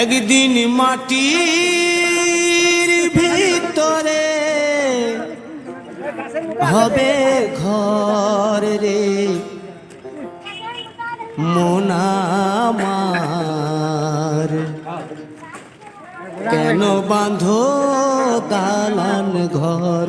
একদিন মাটির ভিতরে হবে ঘর রে। মোনামার কেন বাঁধো দালান ঘর?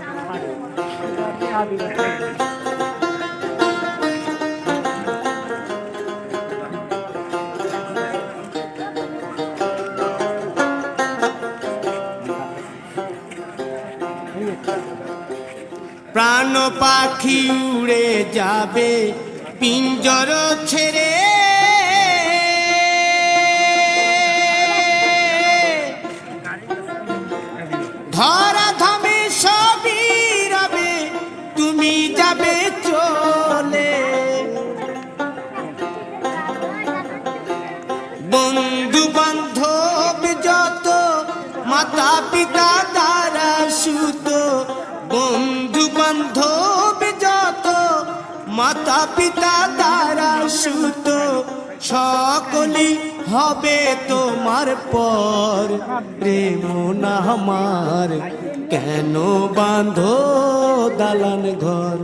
প্রাণ পাখি উড়ে যাবে পিঞ্জর ছেড়ে। ধরা যাবে চলে। বন্ধু বান্ধব যত মাতা পিতা দ্বারা সুত। বন্ধু বান্ধব যত মাতা পিতা দ্বারা সুত। সকলি হবে তোমার পর। প্রেম না আমার, কেন বাঁধো দালান ঘর।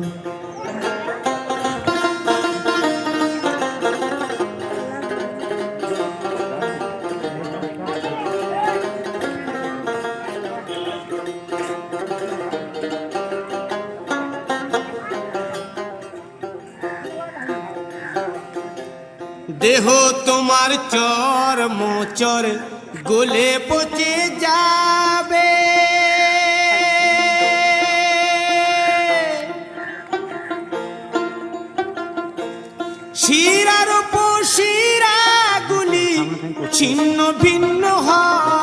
দেহ তোমার চর মোচর গোলে পচে যাবে। শিরার উপর শিরাগুলি ছিন্ন ভিন্ন হয়।